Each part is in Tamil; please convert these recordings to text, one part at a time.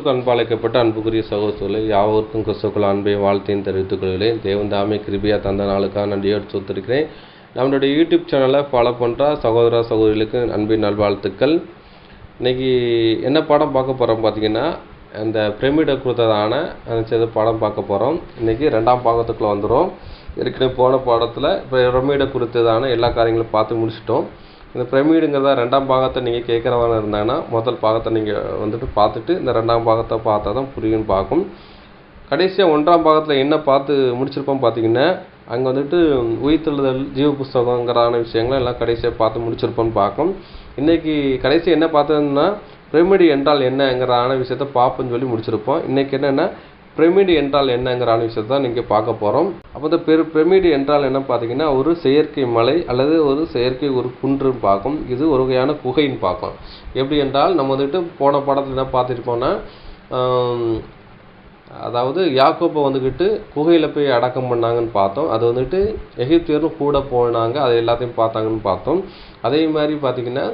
கிறிஸ்துக்கு அன்பாளைக்கப்பட்ட அன்புக்குரிய சகோதரர்களே யாவருக்கும் கிறிஸ்துக்கள் அன்பை வாழ்த்தையும் தெரிவித்துக் கொள்கிறேன் தேவன் தாமே கிருபியா தந்த நாளுக்காக நன்றியோடு சொத்திருக்கிறேன் நம்மளுடைய யூடியூப் சேனலை ஃபாலோ பண்ணுற சகோதர சகோதரிகளுக்கு அன்பின் நல்வாழ்த்துக்கள். இன்னைக்கு என்ன படம் பார்க்க போகிறோம் பார்த்தீங்கன்னா அந்த பிரமிடை கொடுத்ததான அந்த படம் பார்க்க போகிறோம் இன்னைக்கு ரெண்டாம் பாகத்துக்குள்ளே வந்துடும் ஏற்கனவே போன பாடத்தில் இப்போ பிரமிட குறித்ததான எல்லா காரியங்களும் பார்த்து முடிச்சிட்டோம். இந்த பிரமிடுங்கிறத ரெண்டாம் பாகத்தை நீங்கள் கேட்குறவங்க இருந்தாங்கன்னா முதல் பாகத்தை நீங்கள் வந்துட்டு பார்த்துட்டு இந்த ரெண்டாம் பாகத்தை பார்த்தா தான் புரியும்னு பார்க்கும். கடைசியாக ஒன்றாம் பாகத்தில் என்ன பார்த்து முடிச்சிருப்போம் பார்த்தீங்கன்னா அங்கே வந்துட்டு உயிர்த்தெழுதல் ஜீவ புஸ்தகங்கிறான விஷயங்களை எல்லாம் கடைசியாக பார்த்து முடிச்சிருப்போம்னு பார்க்கும். இன்றைக்கி கடைசி என்ன பார்த்தோம்னா பிரமிடு என்றால் என்னங்கிறான விஷயத்த பார்ப்போம்னு சொல்லி முடிச்சிருப்போம். இன்றைக்கி என்னென்னா பிரமிடு என்றால் என்னங்கிறான விஷயத்தை தான் நீங்கள் பார்க்க போகிறோம் அப்போ இந்த பெரு பிரமிடு என்றால் என்ன பார்த்தீங்கன்னா ஒரு செயற்கை மலை அல்லது ஒரு செயற்கை ஒரு குன்றுன்னு பார்க்கும். இது ஒரு வகையான குகைன்னு பார்க்கும் எப்படி என்றால் நம்ம வந்துட்டு போன படத்தில் என்ன பார்த்துருப்போம்னா அதாவது யாக்கோப்பை வந்துக்கிட்டு குகையில் போய் அடக்கம் பண்ணாங்கன்னு பார்த்தோம். அது வந்துட்டு எகிப்தியரும் கூட போனாங்க அது எல்லாத்தையும் பார்த்தாங்கன்னு பார்த்தோம். அதே மாதிரி பார்த்திங்கன்னா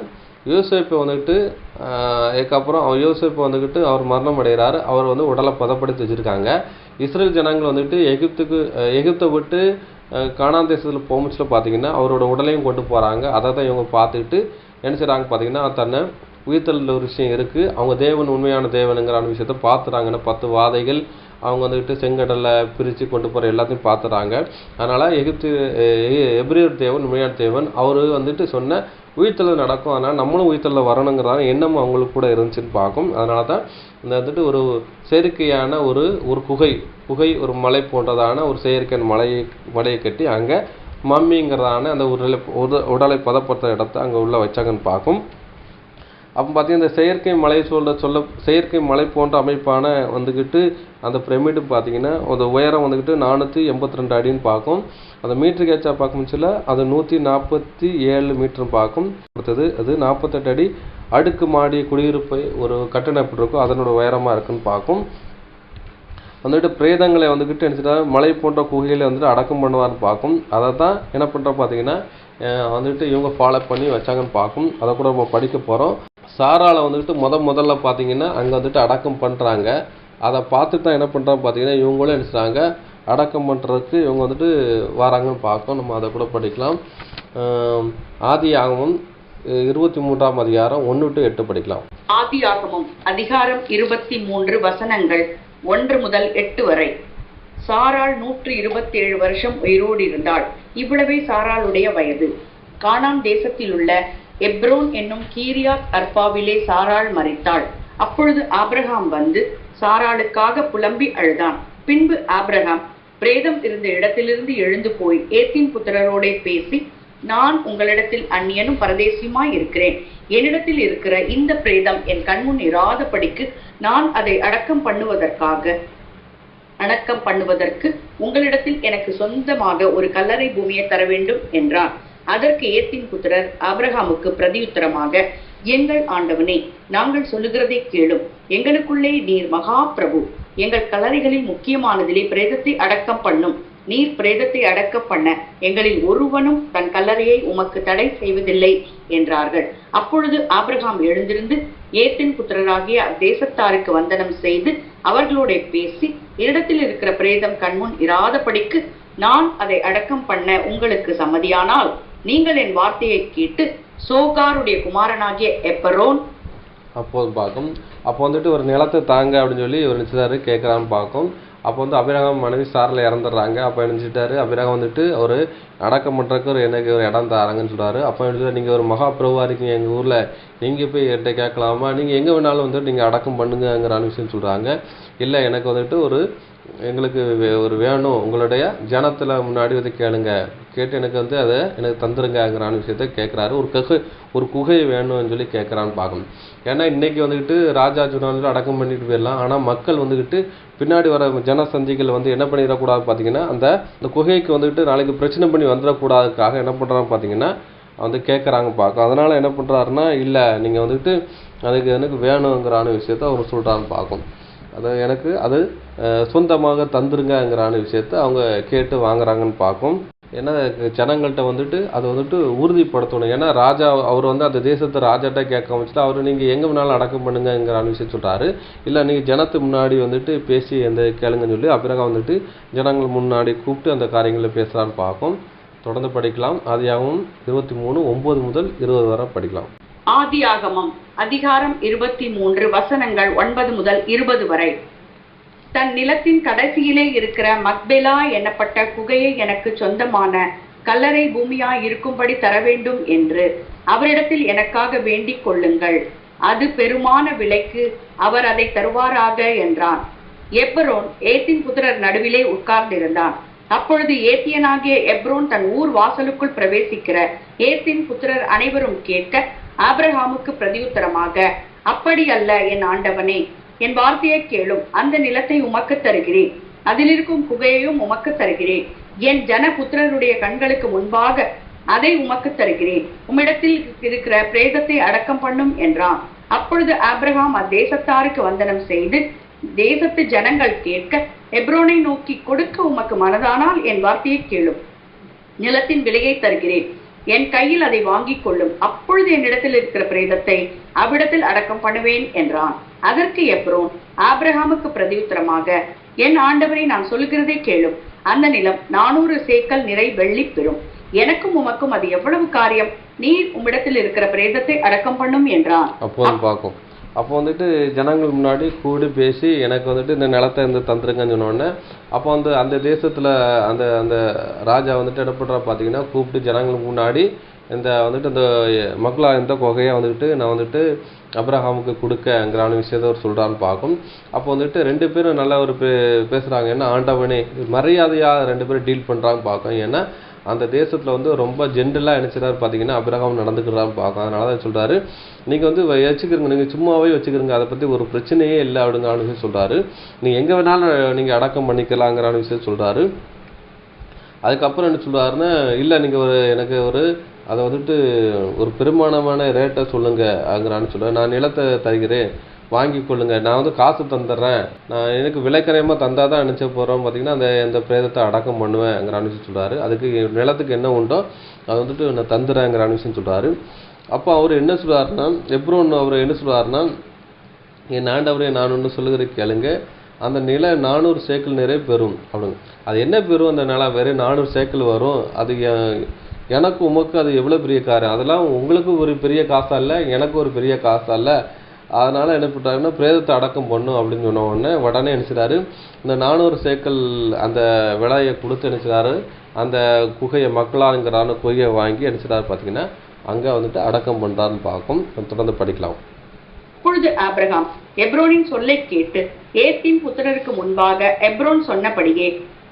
யோசேப்பை வந்துக்கிட்டு அதுக்கப்புறம் அவர் யோசேப்பு வந்துக்கிட்டு அவர் மரணம் அடைகிறார் அவர் வந்து உடலை பதப்படுத்தி வச்சுருக்காங்க இஸ்ரேல் ஜனங்கள் வந்துக்கிட்டு எகிப்துக்கு எகிப்தை விட்டு காணாந்தேசத்தில் தேசத்தில் போமுச்சில் பார்த்தீங்கன்னா அவரோட உடலையும் கொண்டு போகிறாங்க அதை தான் இவங்க பார்த்துக்கிட்டு என்ன செய்கிறாங்க பார்த்தீங்கன்னா தன்னை உயிர்த்தலில் ஒரு விஷயம் இருக்குது அவங்க தேவன் உண்மையான தேவனுங்கிறான விஷயத்த பார்த்துறாங்கன்னு பத்து வாதைகள் அவங்க வந்துக்கிட்டு செங்கடலை பிரித்து கொண்டு போகிற எல்லாத்தையும் பார்த்துறாங்க அதனால் எகிப்து எப்ரியர் தேவன் உண்மையான தேவன் அவர் வந்துட்டு சொன்ன உயிர்த்தல் நடக்கும். ஆனால் நம்மளும் உயிர்த்தலில் வரணுங்கிறதான எண்ணம் அவங்களுக்கு கூட இருந்துச்சுன்னு பார்க்கும். அதனால தான் இந்த வந்துட்டு ஒரு செயற்கையான ஒரு ஒரு குகை குகை ஒரு மலை போன்றதான ஒரு செயற்கை மலையை மலையை கட்டி அங்கே மம்மிங்கிறதான அந்த உடலை உடலை பதப்படுத்துகிற இடத்த அங்கே உள்ளே வச்சாங்கன்னு பார்க்கும். அப்போ பார்த்தீங்கன்னா இந்த செயற்கை மலை சொல்ல சொல்ல செயற்கை மலை போன்ற அமைப்பான வந்துக்கிட்டு அந்த பிரமிடு பார்த்தீங்கன்னா அந்த உயரம் வந்துக்கிட்டு நானூற்றி எண்பத்தி ரெண்டு அடின்னு பார்க்கும். அந்த மீட்ரு கேட்சா பார்க்கும்போதுல அது நூற்றி நாற்பத்தி ஏழு மீட்டர் பார்க்கும். அடுத்தது அது நாற்பத்தெட்டு அடி அடுக்கு மாடி குடியிருப்பை ஒரு கட்டணம் எப்படி இருக்கும் அதனோட உயரமாக இருக்குன்னு பார்க்கும். வந்துட்டு பிரேதங்களை வந்துக்கிட்டு நினச்சிட்டா மலை போன்ற குகைகளை வந்துட்டு அடக்கம் பண்ணுவார்னு பார்க்கும். அதை தான் என்ன பண்ணுறோம் பார்த்தீங்கன்னா வந்துட்டு இவங்க ஃபாலோ பண்ணி வச்சாங்கன்னு பார்க்கும். அதை கூட நம்ம படிக்க போகிறோம் சாராவில் வந்துக்கிட்டு முத முதல்ல பார்த்தீங்கன்னா அங்கே வந்துட்டு அடக்கம் பண்ணுறாங்க அதை பார்த்துட்டு தான் என்ன பண்ணுறாங்க பார்த்தீங்கன்னா இவங்களும் நினச்சிட்டாங்க. அடக்கம் பண்ணுறதுக்கு இவங்க வந்துட்டு வராங்கன்னு பார்க்கும் நம்ம அதை கூட படிக்கலாம். ஆதி ஆகமம் இருபத்தி மூன்றாம் அதிகாரம் ஒன்று டு எட்டு படிக்கலாம். ஆதி ஆகமம் அதிகாரம் இருபத்தி மூன்று வசனங்கள் ஒன்று முதல் எட்டு வரை. சாராள் நூற்று இருபத்தி ஏழு வருஷம் உயிரோடு இருந்தாள். இவ்வளவே சாராளுடைய வயது. கானான் தேசத்தில் உள்ள எப்ரோன் என்னும் கீரியாத் அர்பாவிலே சாராள் மறைத்தாள் அப்பொழுது ஆப்ரஹாம் வந்து சாராளுக்காக புலம்பி அழுதான். பின்பு ஆப்ரஹாம் பிரேதம் இருந்த இடத்திலிருந்து எழுந்து போய் ஏத்தின் புத்திரரோடே பேசி நான் உங்களிடத்தில் அந்நியனும் பரதேசியுமாய் இருக்கிறேன். என்னிடத்தில் இருக்கிற இந்த பிரேதம் என் கண்முன் இராதபடிக்கு நான் அதை அடக்கம் பண்ணுவதற்காக அடக்கம் பண்ணுவதற்கு உங்களிடத்தில் எனக்கு சொந்தமாக ஒரு கல்லறை பூமியை தர வேண்டும் என்றான். அதற்கு ஏத்தின் புத்திரர் ஆபிரகாமுக்கு பிரதியுத்தரமாக எங்கள் ஆண்டவனே நாங்கள் சொல்லுகிறதை கேளும். எங்களுக்குள்ளே நீர் மகா பிரபு எங்கள் கல்லறைகளில் முக்கியமானதிலே பிரேதத்தை அடக்கம் பண்ணும். நீர் பிரேதத்தை அடக்க பண்ண எங்களில் ஒருவனும் தன் கல்லறையை உமக்கு தடை செய்வதில்லை என்றார்கள். அப்பொழுது ஆபிரகாம் எழுந்திருந்து ஏத்தின் புத்திரராகிய தேசத்தாருக்கு வந்தனம் செய்து அவர்களோட பேசி இடத்தில் இருக்கிற பிரேதம் கண்முன் இராதபடிக்கு நான் அதை அடக்கம் பண்ண உங்களுக்கு சம்மதியானால் நீங்கள் என் வார்த்தையை கேட்டு சோகாருடைய குமாரனாகிய எப்பரோன்? அப்போது பார்க்கும். அப்போ வந்துட்டு ஒரு நிலத்தை தாங்க அப்படின்னு சொல்லி இவர் நினச்சிட்டாரு கேட்குறான்னு பார்க்கும். அப்போ வந்து அபிரகம் மனைவி சாரில் இறந்துடுறாங்க. அப்போ நினச்சிட்டாரு அபிரகம் வந்துட்டு அவர் அடக்கம் பண்ணுறக்கு ஒரு எனக்கு ஒரு இடம் தாராங்கன்னு சொல்கிறாரு அப்போ நினச்சிட்டு நீங்கள் ஒரு மகா பிரபுவாக இருக்கீங்க எங்கள் ஊரில் நீங்கள் போய் என்கிட்ட கேட்கலாமா? நீங்கள் எங்கே வேணாலும் வந்துட்டு நீங்கள் அடக்கம் பண்ணுங்கங்கிறான விஷயம் சொல்கிறாங்க இல்லை எனக்கு வந்துட்டு ஒரு எங்களுக்கு ஒரு வேணும். உங்களுடைய ஜனத்தில் முன்னாடி வந்து கேளுங்க. கேட்டு எனக்கு வந்து அதை எனக்கு தந்துருங்கங்கிறான விஷயத்த கேட்குறாரு. ஒரு ககை ஒரு குகை வேணும்னு சொல்லி கேட்குறான்னு பார்க்கணும். ஏன்னா இன்றைக்கி வந்துக்கிட்டு ராஜா சுனாவில் அடக்கம் பண்ணிட்டு போயிடலாம். ஆனால் மக்கள் வந்துக்கிட்டு பின்னாடி வர ஜனசந்திகள் வந்து என்ன பண்ணிடக்கூடாது பார்த்தீங்கன்னா அந்த அந்த குகைக்கு வந்துக்கிட்டு நாளைக்கு பிரச்சனை பண்ணி வந்துடக்கூடாதுக்காக என்ன பண்ணுறாங்க பார்த்தீங்கன்னா வந்து கேட்குறாங்க பார்க்கும் அதனால் என்ன பண்ணுறாருன்னா இல்லை நீங்கள் வந்துக்கிட்டு அதுக்கு எனக்கு வேணுங்கிறான விஷயத்த அவர் சொல்கிறான்னு பார்க்கும் அது எனக்கு அது சொந்தமாக தந்துருங்கங்கிறான விஷயத்த அவங்க கேட்டு வாங்குறாங்கன்னு பார்க்கும் ஏன்னா ஜனங்கள்கிட்ட வந்துட்டு அதை வந்துட்டு உறுதிப்படுத்தணும். ஏன்னா ராஜா அவர் வந்து அந்த தேசத்தை ராஜாட்ட கேட்க வச்சுட்டு அவர் நீங்கள் எங்கே வேணாலும் அடக்கம் பண்ணுங்கிற விஷயம் சொல்கிறாரு இல்லை நீங்கள் ஜனத்து முன்னாடி வந்துட்டு பேசி அந்த கேளுங்கன்னு சொல்லி அபிரகாம் வந்துட்டு ஜனங்கள் முன்னாடி கூப்பிட்டு அந்த காரியங்களை பேசுகிறான்னு பார்க்கும் தொடர்ந்து படிக்கலாம். ஆதியாகவும் இருபத்தி மூணு ஒம்பது முதல் இருபது வரை படிக்கலாம். ஆதியாகமம் அதிகாரம் இருபத்தி மூன்று வசனங்கள் ஒன்பது முதல் இருபது வரை. தன் நிலத்தின் கடைசியிலே இருக்கிற மக்பெலா எனப்பட்ட குகையை எனக்கு சொந்தமான கல்லறை பூமியா இருக்கும்படி தர வேண்டும் என்று அவரிடத்தில் எனக்காக வேண்டிக் கொள்ளுங்கள். அது பெருமான விலைக்கு அவர் அதை தருவாராக என்றான். எப்ரோன் ஏத்தின் புத்திரர் நடுவிலே உட்கார்ந்திருந்தான். அப்பொழுது ஏத்தியனாகிய எப்ரோன் தன் ஊர் வாசலுக்குள் பிரவேசிக்கிற ஏத்தின் புத்திரர் அனைவரும் கேட்க ஆப்ரஹாமுக்கு பிரதியுத்தரமாக. அப்படி அல்ல என் ஆண்டவனே. என் வார்த்தையை கேளும். அந்த நிலத்தை உமக்கு தருகிறேன். அதிலிருக்கும் குகையையும் உமக்கு தருகிறேன். என் ஜனபுத்திரருடைய கண்களுக்கு முன்பாக அதை உமக்கு தருகிறேன். உம்மிடத்தில் இருக்கிற பிரேதத்தை அடக்கம் பண்ணும் என்றான். அப்பொழுது ஆப்ரஹாம் அத்தேசத்தாருக்கு வந்தனம் செய்து தேசத்து ஜனங்கள் கேட்க எப்ரோனை நோக்கி கொடுக்க உமக்கு மனதானால் என் வார்த்தையை கேளும். நிலத்தின் விலையை தருகிறேன். என் கையில் அதை வாங்கிக் கொள்ளும். அப்பொழுது என்னிடத்தில் இருக்கிற பிரேதத்தை அவ்விடத்தில் அடக்கம் பண்ணுவேன் என்றான். அதற்கு எப்ரோன் ஆப்ரஹாமுக்கு பிரதியுத்தரமாக என் ஆண்டவரை நான் சொல்கிறதை கேளும். அந்த நிலம் நானூறு சேக்கல் நிறை வெள்ளி பெறும். எனக்கும் உமக்கும் அது எவ்வளவு காரியம்? நீர் உம்மிடத்தில் இருக்கிற பிரேதத்தை அடக்கம் பண்ணும் என்றான். அப்போது பார்க்கும். அப்போ வந்துட்டு ஜனங்கள் முன்னாடி கூடி பேசி எனக்கு வந்துட்டு இந்த நிலத்தை இந்த தந்துருங்கன்னு சொன்னோடனே அப்போ வந்து அந்த தேசத்தில் அந்த அந்த ராஜா வந்துட்டு இடப்படுறா பார்த்தீங்கன்னா கூப்பிட்டு ஜனங்களுக்கு முன்னாடி இந்த வந்துட்டு இந்த மக்களா இந்த கொகையை வந்துட்டு நான் வந்துட்டு அப்ரஹாமுக்கு கொடுக்கங்கிறான விஷயத்த அவர் சொல்கிறான்னு பார்க்கும். அப்போ வந்துட்டு ரெண்டு பேரும் நல்லா ஒரு பே பேசுகிறாங்க ஏன்னா ஆண்டவனே மரியாதையாக ரெண்டு பேரும் டீல் பண்ணுறாங்க பார்க்கும். ஏன்னா அந்த தேசத்தில் வந்து ரொம்ப ஜென்ரலாக நினச்சிடாரு பார்த்தீங்கன்னா அபிரகாம் நடந்துக்கிறான்னு பார்க்கும். அதனால தான் சொல்கிறாரு நீங்கள் வந்து வ- வச்சுக்கிறங்க நீங்கள் சும்மாவே வச்சுக்கிறங்க. அதை பற்றி ஒரு பிரச்சனையே இல்லை அப்படிங்கிற விஷயம் சொல்கிறாரு நீங்கள் எங்கே வேணாலும் நீங்கள் அடக்கம் பண்ணிக்கலாங்கிற விஷயம் சொல்கிறாரு அதுக்கப்புறம் என்ன சொல்றாருன்னா இல்லை நீங்கள் ஒரு எனக்கு ஒரு அதை வந்துட்டு ஒரு பெருமானமான ரேட்டை சொல்லுங்கங்கிறான்னு சொல்லுவேன் நான் நிலத்தை தருகிறேன் வாங்கி கொள்ளுங்க. நான் வந்து காசு தந்துடுறேன். நான் எனக்கு விலைக்கரையமாக தந்தால் தான் நினச்ச போகிறோம் பார்த்தீங்கன்னா அந்த அந்த பிரேதத்தை அடக்கம் பண்ணுவேங்கிற விஷயம் சொல்கிறாரு அதுக்கு நிலத்துக்கு என்ன உண்டோ அதை வந்துட்டு நான் தந்துடுறேங்கிற விஷயம் சொல்கிறாரு அப்போ அவர் என்ன சொல்கிறாருன்னா எப்ரோன் அவர் என்ன சொல்கிறாருன்னா என் ஆண்டவரே நான் ஒன்று சொல்லுகிற கேளுங்க. அந்த நிலை நானூறு சேக்கல் நிறைய பெறும். அப்படின்னு. அது என்ன பெறும் அந்த நிலம் வெறும் நானூறு சேக்கல் வரும். அது எனக்கு உமக்கு அது எவ்வளோ பெரிய காரியம்? அதெல்லாம் உங்களுக்கு ஒரு பெரிய காசா இல்லை எனக்கு ஒரு பெரிய காசா இல்லை. அதனால் என்ன பண்ணுறாருன்னா பிரேதத்தை அடக்கம் பண்ணும் அப்படின்னு சொன்ன உடனே உடனே நினச்சிட்டாரு இந்த நானூறு சேக்கல் அந்த விலையை கொடுத்து நினச்சிட்டாரு அந்த குகையை மக்களாங்கிறான குகையை வாங்கி நினச்சிட்டாரு பார்த்தீங்கன்னா அங்கே வந்துட்டு அடக்கம் பண்ணுறாருன்னு பார்க்கும். தொடர்ந்து படிக்கலாம். அப்பொழுது ஆப்ரஹாம் எப்ரோனின் சொல்லை கேட்டு ஏத்தின் புத்திரருக்கு முன்பாக எப்ரோன் சொன்னபடியே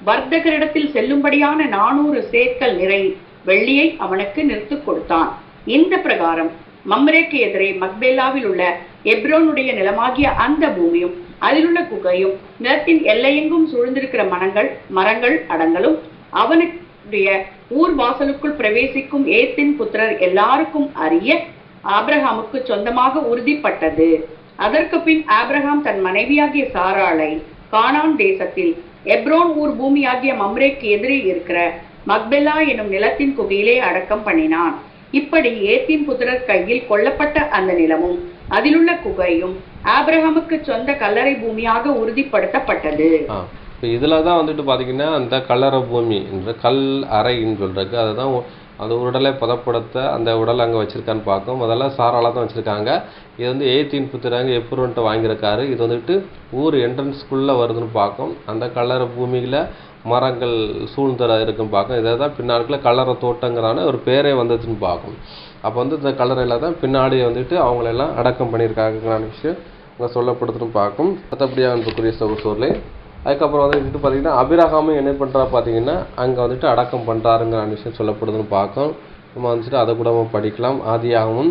வர்த்தகரிடத்தில் செல்லும்படியான நானூறு சேக்கல் நிறை வெள்ளியை அவனுக்கு நிறுத்துக் கொடுத்தான். இந்த பிரகாரம் மம்ரேக்கு எதிரே மக்பேலாவில் உள்ள எப்ரோனுடைய நிலமாகிய அந்த பூமியும் அதிலுள்ள குகையும் நிலத்தின் எல்லையெங்கும் சூழ்ந்திருக்கிற மனங்கள் மரங்கள் அடங்கலும் அவனுடைய ஊர் வாசலுக்குள் பிரவேசிக்கும் ஏத்தின் புத்திரர் எல்லாருக்கும் அறிய ஆப்ரஹாமுக்கு சொந்தமாக உறுதிப்பட்டது. அதற்கு பின் ஆப்ரஹாம் தன் மனைவியாகிய சாராளை கானான் தேசத்தில் எப்ரோன் ஊர் பூமியாகிய மம்ரேக்கு எதிரே இருக்கிற மக்பெல்லா எனும் நிலத்தின் குகையிலே அடக்கம் பண்ணினான். இப்படி ஏத்தின் புத்திரர் கையில் கொல்லப்பட்ட அந்த நிலமும் அதிலுள்ள குகையும் ஆபிரகாமுக்கு சொந்த கல்லறை பூமியாக உறுதிப்படுத்தப்பட்டது. ஆ இதில் தான் வந்துட்டு பார்த்தீங்கன்னா அந்த கல்லறை பூமி என்ற கல் அறைன்னு சொல்றதுக்கு அதுதான் அந்த உடலை பதப்படுத்த அந்த உடல் அங்கே வச்சுருக்கான்னு பார்க்கும். முதல்ல சாரால தான் வச்சுருக்காங்க. இது வந்து எயிட்டீன் புத்துறாங்க எப்ரூவன்ட்டு வாங்கியிருக்காரு. இது வந்துட்டு ஊர் என்ட்ரன்ஸ்குள்ளே வருதுன்னு பார்க்கும். அந்த கல்லறை பூமியில் மரங்கள் சூழ்ந்தர இருக்குன்னு பார்க்கும். இதை தான் பின்னாட்களில் கலரை தோட்டங்கிறான ஒரு பேரே வந்ததுன்னு பார்க்கும். அப்போ வந்து இந்த கல்லறையில் தான் பின்னாடி வந்துட்டு அவங்களெல்லாம் அடக்கம் பண்ணியிருக்காங்கங்கிற விஷயம் அங்கே சொல்லப்படுதுன்னு பார்க்கும். மற்றபடியாக அன்புக்குரிய சகோசூரில் அதுக்கப்புறம் வந்துட்டு பார்த்தீங்கன்னா அபிரகாமும் என்ன பண்ணுறா பார்த்தீங்கன்னா அங்கே வந்துட்டு அடக்கம் பண்ணுறாருங்கிற விஷயம் சொல்லப்படுதுன்னு பார்க்கும் நம்ம வந்துட்டு அதை கூட நம்ம படிக்கலாம். ஆதியாகமும்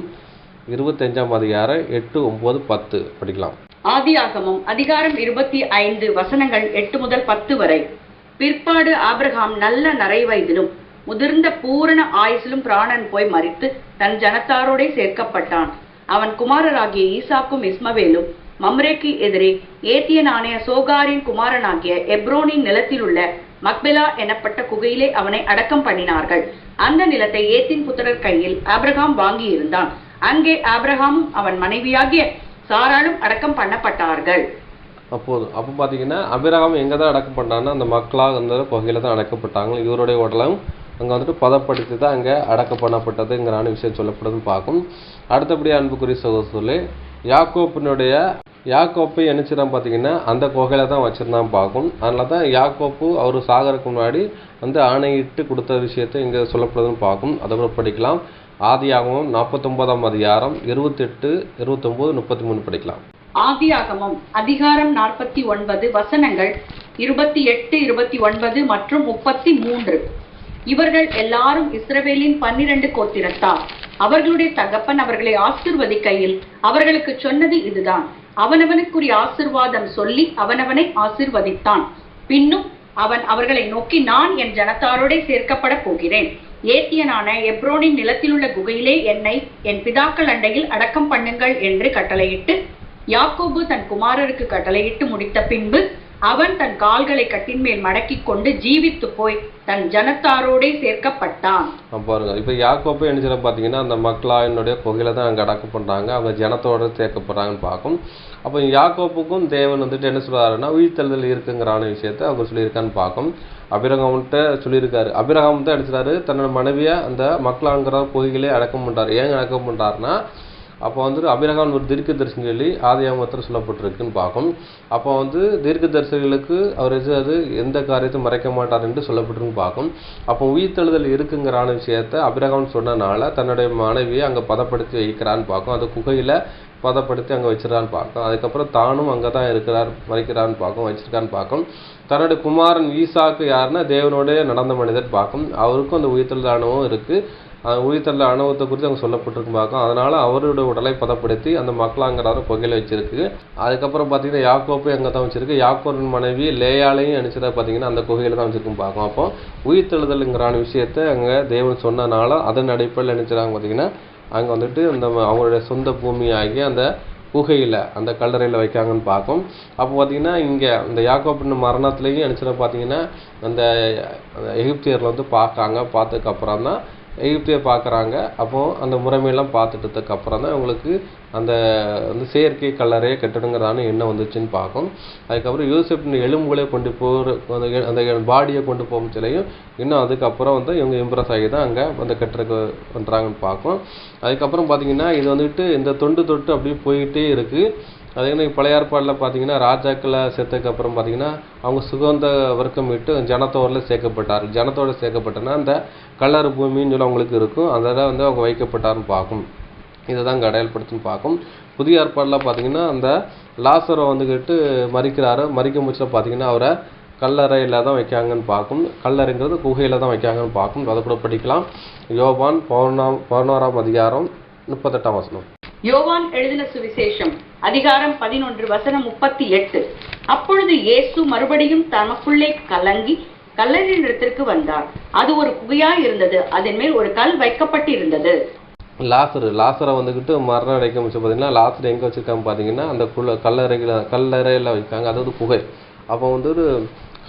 இருபத்தஞ்சாம் அதிகாரம் எட்டு ஒம்பது பத்து படிக்கலாம். ஆதியாகமும் அதிகாரம் இருபத்தி ஐந்து வசனங்கள் எட்டு முதல் பத்து வரை. பிற்பாடு ஆபிரகாம் நல்ல நரை வயதிலும் முதிர்ந்த பூரண ஆயுசிலும் பிராணன் போய் மறித்து தன் ஜனத்தாரோடே சேர்க்கப்பட்டான். அவன் குமாரராகிய ஈசாக்கும் இஸ்மவேலும் மம்ரேக்கு எதிரே ஏத்தியனான சோகாரின் குமாரனாகிய எப்ரோனின் நிலத்திலுள்ள மக்பெலா எனப்பட்ட குகையிலே அவனை அடக்கம் பண்ணினார்கள். அந்த நிலத்தை ஏத்தின் புத்திரர் கையில் ஆப்ரஹாம் வாங்கியிருந்தான். அங்கே ஆப்ரஹாமும் அவன் மனைவியாகிய சாராலும் அடக்கம் பண்ணப்பட்டார்கள். அப்போது அப்போ பார்த்தீங்கன்னா அபிரகாம் எங்கே தான் அடக்கம் பண்ணான்னா அந்த மக்களாக அந்த குகையில் தான் அடக்கப்பட்டாங்க. இவருடைய உடலும் அங்கே வந்துட்டு பதப்படுத்தி தான் அங்கே அடக்கம் பண்ணப்பட்டதுங்கிறான விஷயம் சொல்லப்படுதுன்னு பார்க்கும் அடுத்தபடி அன்புக்குரிய சகோதரர்களே யாக்கோப்பினுடைய யாக்கோப்பை என்னச்சிதான் பார்த்தீங்கன்னா அந்த குகையில தான் வச்சிருந்தான் பார்க்கும் அதனால தான் யாக்கோப்பு அவர் சாகருக்கு முன்னாடி வந்து ஆணையிட்டு கொடுத்த விஷயத்தை இங்கே சொல்லப்படுதுன்னு பார்க்கும் அதோட படிக்கலாம். ஆதியாகமம் நாற்பத்தொன்பதாம் அதிகாரம் இருபத்தெட்டு இருபத்தொம்போது முப்பத்தி மூணு படிக்கலாம். ஆதியாகமம் அதிகாரம் நாற்பத்தி ஒன்பது வசனங்கள் இருபத்தி எட்டு இருபத்தி ஒன்பது மற்றும் முப்பத்தி மூன்று. இவர்கள் எல்லாரும் இஸ்ரவேலின் பன்னிரண்டு கோத்திரத்தார் அவர்களுடைய தகப்பன் அவர்களை ஆசிர்வதிக்கையில் அவர்களுக்கு சொன்னது இதுதான். அவனவனுக்குரிய ஆசிர்வாதம் சொல்லி அவனவனை ஆசிர்வதித்தான். பின்னும் அவன் அவர்களை நோக்கி நான் என் ஜனத்தாரோடே சேர்க்கப்பட போகிறேன். ஏத்தியனான எப்ரோனின் நிலத்திலுள்ள குகையிலே என்னை என் பிதாக்கள் அண்டையில் அடக்கம் பண்ணுங்கள் என்று கட்டளையிட்டு யாக்கோபு தன் குமாரருக்கு கட்டளையிட்டு முடித்த பின்பு அவன் தன் கால்களை கட்டின் மேல் மடக்கிக் கொண்டு ஜீவித்து போய் தன் ஜனத்தாரோடே சேர்க்கப்பட்டான். அப்ப பாருங்க. இப்போ யாக்கோப்பு என்ன பார்த்தீங்கன்னா அந்த மக்களாயினுடைய குகையில தான் அங்கே அடக்கம் பண்ணுறாங்க அவங்க ஜனத்தோட சேர்க்கப்படுறாங்கன்னு பார்க்கும். அப்போ யாக்கோப்புக்கும் தேவன் வந்துட்டு என்ன சொல்கிறாருன்னா உயிர்த்தெழுதல் இருக்குங்கிறான விஷயத்த அவங்க சொல்லியிருக்கான்னு பார்க்கும். அபிரகாம்கிட்ட சொல்லியிருக்காரு. அபிரகாம் தான் அடிச்சிட்டாரு தன்னோட மனைவியை அந்த மக்களாங்கிற பொய்களே அடக்கம் பண்ணுறாரு ஏன் அடக்கம் பண்ணுறாருன்னா அப்போ வந்துட்டு அபிரகாம் ஒரு தீர்க்க தரிசனம் சொல்லி ஆதியாமத்தில் சொல்லப்பட்டிருக்குன்னு பார்க்கும் அப்போ வந்து தீர்க்க தரிசனிகளுக்கு அவர் எது அது எந்த காரியத்தை மறைக்க மாட்டார் என்று சொல்லப்பட்டிருக்குன்னு பார்க்கும் அப்போ உயிர்த்தெழுதல் இருக்குங்கிறான விஷயத்த அபிரகாம் சொன்னனால தன்னுடைய மனைவியை அங்கே பதப்படுத்தி வைக்கிறான்னு பார்க்கும் அந்த குகையில் பதப்படுத்தி அங்கே வச்சிடறான்னு பார்க்கும். அதுக்கப்புறம் தானும் அங்கே தான் இருக்கிறார் மறைக்கிறான்னு பார்க்கும் வச்சிருக்கான்னு பார்க்கும். தன்னுடைய குமாரன் ஈசாக்கு யாருன்னா தேவனோடே நடந்த மனிதர் பார்க்கும். அவருக்கும் அந்த உயிர்த்தெழுதல் அனுபவம் இருக்குது அந்த உயிர்த்தள்ள அனுபவத்தை குறித்து அங்கே சொல்லப்பட்டிருக்கும் பார்க்கும். அதனால அவரோட உடலை பதப்படுத்தி அந்த மக்களாங்கிறார புகையில் வச்சிருக்கு. அதுக்கப்புறம் பார்த்தீங்கன்னா யாக்கோப்பை அங்கே தான் வச்சிருக்கு. யாக்கோரின் மனைவி லேயாலையும் அனுப்பிச்சதா பார்த்தீங்கன்னா அந்த குகையில தான் வச்சிருக்கும் பார்க்கும். அப்போ உயிர்த்தெழுதலுங்கிறான விஷயத்தை அங்கே தேவன் சொன்னனால அதன் அடிப்படையில் நினைச்சாங்க பார்த்தீங்கன்னா அங்கே வந்துட்டு அந்த அவங்களுடைய சொந்த பூமியாகி அந்த குகையில் அந்த கல்லறையில் வைக்காங்கன்னு பார்க்கும். அப்போ பார்த்தீங்கன்னா இங்கே இந்த யாக்கோப்பின் மரணத்துலேயும் நினச்சத பார்த்தீங்கன்னா அந்த எகிப்தியரில் வந்து பார்க்காங்க பார்த்ததுக்கு அப்புறம் தான் எகிப்தியை பார்க்குறாங்க. அப்போ அந்த முறைமையெல்லாம் பார்த்துட்டதுக்கப்புறம் தான் அவங்களுக்கு அந்த வந்து செயற்கை கல்லறையை கட்டணுங்கிறதான எண்ணம் வந்துச்சுன்னு பார்க்கும் அதுக்கப்புறம் யூசப்னு எலும்புகளை கொண்டு போகிற அந்த அந்த பாடியை கொண்டு போகும் சிலையும் இன்னும் அதுக்கப்புறம் வந்து இவங்க இம்ப்ரெஸ் ஆகி தான் அங்கே அந்த கட்டுறதுக்கு பண்ணுறாங்கன்னு பார்க்கும் அதுக்கப்புறம் பார்த்தீங்கன்னா இது வந்துட்டு இந்த தொண்டு தொட்டு அப்படியே போயிட்டே இருக்குது அதே மாதிரி பழைய ஏற்பாடில் பார்த்தீங்கன்னா ராஜாக்களை சேர்த்ததுக்கு அப்புறம் பார்த்தீங்கன்னா அவங்க சுகந்த வர்க்கம் விட்டு ஜனத்தோரில் சேர்க்கப்பட்டார் ஜனத்தோட சேர்க்கப்பட்டனா அந்த கல்லறு பூமின்னு சொல்லி அவங்களுக்கு இருக்கும். அதில் வந்து அவங்க வைக்கப்பட்டார்னு பார்க்கும். இதை தான் அடையாளப்படுத்துன்னு பார்க்கும். புதிய ஏற்பாடில் பார்த்தீங்கன்னா அந்த லாசரை வந்துக்கிட்டு மறிக்கிறாரு. மறிக்கும் பட்சத்தில் பார்த்தீங்கன்னா அவரை கல்லறையில் தான் வைக்காங்கன்னு பார்க்கும். கல்லறைங்கிறது குகையில் தான் வைக்காங்கன்னு பார்க்கும். அதை கூட படிக்கலாம். யோபான் பௌர்ணாம் பதினோராம் அதிகாரம் முப்பத்தெட்டாம் வசனம். யோவான் எழுதின சுவிசேஷம் அதிகாரம் பதினொன்று வசனம் முப்பத்தி எட்டு. அப்பொழுது இயேசு மறுபடியும் தமக்குள்ளே கலங்கி கல்லறையின் இடத்திற்கு வந்தார். அது ஒரு குகையாய் இருந்தது. அதன் மேல் ஒரு கல் வைக்கப்பட்டிருந்தது. லாசர் லாசரை வந்துக்கிட்டு மரணம் அடைக்க முடிச்சு பார்த்தீங்கன்னா லாசர் எங்கே வச்சுருக்காங்க பார்த்தீங்கன்னா அந்த குள்ள கல்லறையில் கல்லறையில் வைக்காங்க அதாவது குகை. அப்போ வந்து ஒரு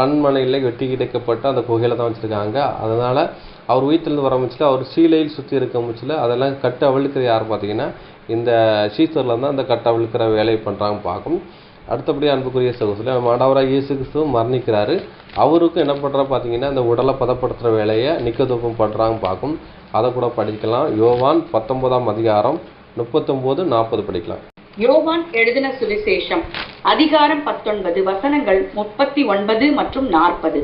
கண்மனையில் வெட்டி கிடைக்கப்பட்ட அந்த குகையில் தான் வச்சுருக்காங்க. அதனால் அவர் உயிர்த்திலிருந்து வர முச்சில் அவர் சீலையில் சுற்றி இருக்க முச்சில் அதெல்லாம் கட்டு அவிழ்க்கிறது யார் பார்த்தீங்கன்னா இந்த சீசரில் தான் அந்த கட்டை விழுக்கிற வேலையை பண்ணுறாங்க பார்க்கும். அடுத்தபடி அன்புக்குரிய சகோதரி மாடாவராக இயேசு கிறிஸ்துவ மரணிக்கிறாரு. அவருக்கும் என்ன பண்ணுறா பார்த்தீங்கன்னா அந்த உடலை பதப்படுத்துகிற வேலையை நிக்கதூக்கம் பண்ணுறாங்க பார்க்கும். அதை கூட படிக்கலாம். யோவான் பத்தொன்பதாம் அதிகாரம் முப்பத்தொம்போது நாற்பது படிக்கலாம். யோவான் எழுதின சுவிசேஷம் அதிகாரம் பத்தொன்பது வசனங்கள் முப்பத்தி ஒன்பது மற்றும் நாற்பது.